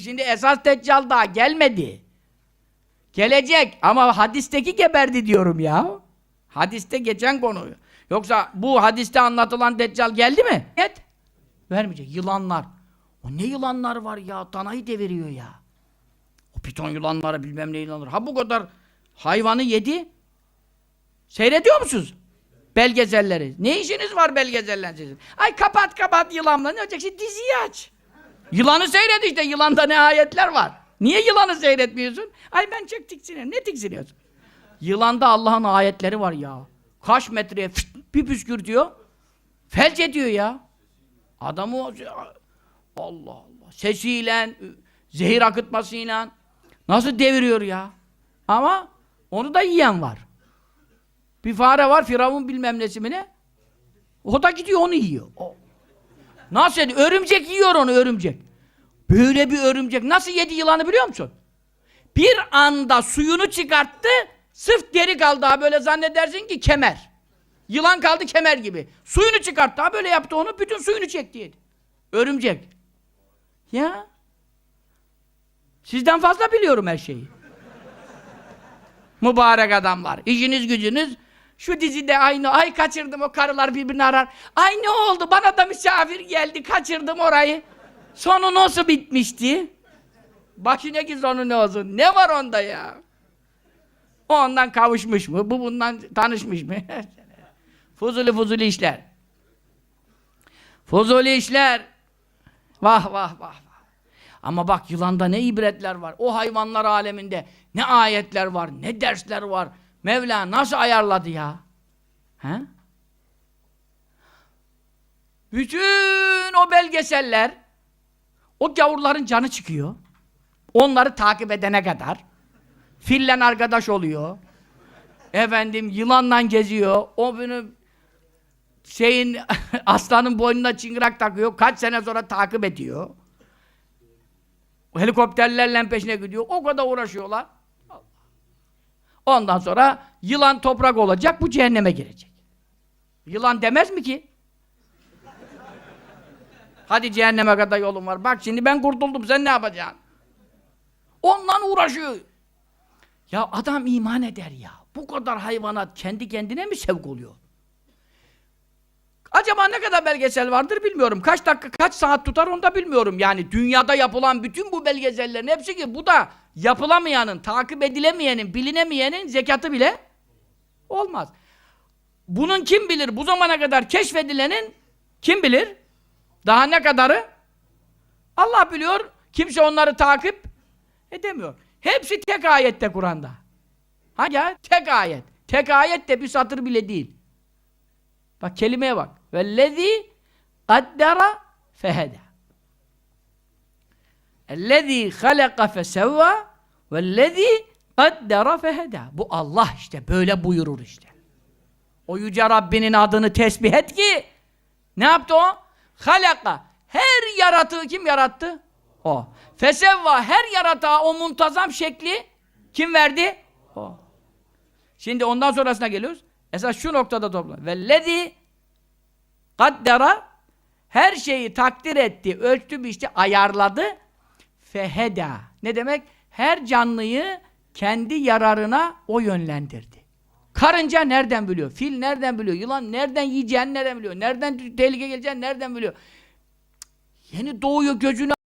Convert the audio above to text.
şimdi esas deccal daha gelmedi. Gelecek ama hadisteki geberdi diyorum ya. Hadiste geçen konu. Yoksa bu hadiste anlatılan deccal geldi mi? Evet. Vermeyecek. Yılanlar. O ne yılanlar var ya? Danayı deviriyor ya. O piton yılanları bilmem ne yılanları. Ha bu kadar hayvanı yedi. Seyrediyor musunuz? Belgeselleri. Ne işiniz var belgeseller? Ay kapat kapat yılanla. Ne olacak? Şimdi diziyi aç. Yılanı seyret işte. Yılanda ne ayetler var. Niye yılanı seyretmiyorsun? Ay ben çok tiksiniyorum. Ne tiksiniyorsun? Yılanda Allah'ın ayetleri var ya. Kaç metreye fıt, bir püskürtüyor. Felç ediyor ya. Adamı Allah Allah. Sesiyle, zehir akıtmasıyla nasıl deviriyor ya. Ama onu da yiyen var. Bir fare var Firavun bilmem nesi mi ne? O da gidiyor onu yiyor. O. Nasıl yedi? Örümcek yiyor onu örümcek. Böyle bir örümcek. Nasıl yedi yılanı biliyor musun? Bir anda suyunu çıkarttı, sırf geri kaldı ha böyle zannedersin ki kemer. Yılan kaldı kemer gibi. Suyunu çıkarttı ha böyle yaptı onu, bütün suyunu çekti yedi. Örümcek. Ya. Sizden fazla biliyorum her şeyi. Mübarek adamlar. İşiniz gücünüz şu dizide aynı ay kaçırdım o karılar birbirini arar. Ay ne oldu bana da misafir geldi kaçırdım orayı. Sonu nasıl bitmişti? Bak yine ki sonu ne olsun. Ne var onda ya? O ondan kavuşmuş mu? Bu bundan tanışmış mı? fuzuli fuzuli işler. Fuzuli işler. Vah vah vah vah. Ama bak yılanda ne ibretler var. O hayvanlar aleminde ne ayetler var, ne dersler var. Mevla nasıl ayarladı ya? He? Bütün o belgeseller o gavurların canı çıkıyor. Onları takip edene kadar fillen arkadaş oluyor. Efendim yılanla geziyor. O bunu şeyin aslanın boynuna çıngırak takıyor. Kaç sene sonra takip ediyor. Helikopterlerle peşine gidiyor. O kadar uğraşıyorlar. Ondan sonra yılan toprak olacak, bu cehenneme girecek. Yılan demez mi ki? Hadi cehenneme kadar yolun var. Bak şimdi ben kurtuldum, sen ne yapacaksın? Onunla uğraşıyor. Ya adam iman eder ya. Bu kadar hayvanat kendi kendine mi sevk oluyor? Acaba ne kadar belgesel vardır bilmiyorum. Kaç dakika, kaç saat tutar onu da bilmiyorum. Yani dünyada yapılan bütün bu belgesellerin hepsi ki bu da yapılamayanın, takip edilemeyenin, bilinemeyenin zekatı bile olmaz. Bunun kim bilir bu zamana kadar keşfedilenin kim bilir? Daha ne kadarı? Allah biliyor. Kimse onları takip edemiyor. Hepsi tek ayette Kur'an'da. Hangi ayet? Tek ayet. Tek ayet de bir satır bile değil. Bak kelimeye bak. Vellezî kaddera fehedâ. Ellezî halaka fesevvâ vellezî kaddera fehedâ. Bu Allah işte böyle buyurur işte. O yüce Rabbinin adını tesbih et ki ne yaptı o? Halaka. Her yaratığı kim yarattı? O. Fesevva her yaratığa o muntazam şekli kim verdi? O. Şimdi ondan sonrasına geliyoruz. Esas şu noktada toplan. Vellezî kaddera her şeyi takdir etti, ölçtü, biçti, ayarladı. Feheda. Ne demek? Her canlıyı kendi yararına o yönlendirdi. Karınca nereden biliyor? Fil nereden biliyor? Yılan nereden yiyeceğini nereden biliyor? Nereden tehlike geleceğini nereden biliyor? Yeni doğuyor gözünü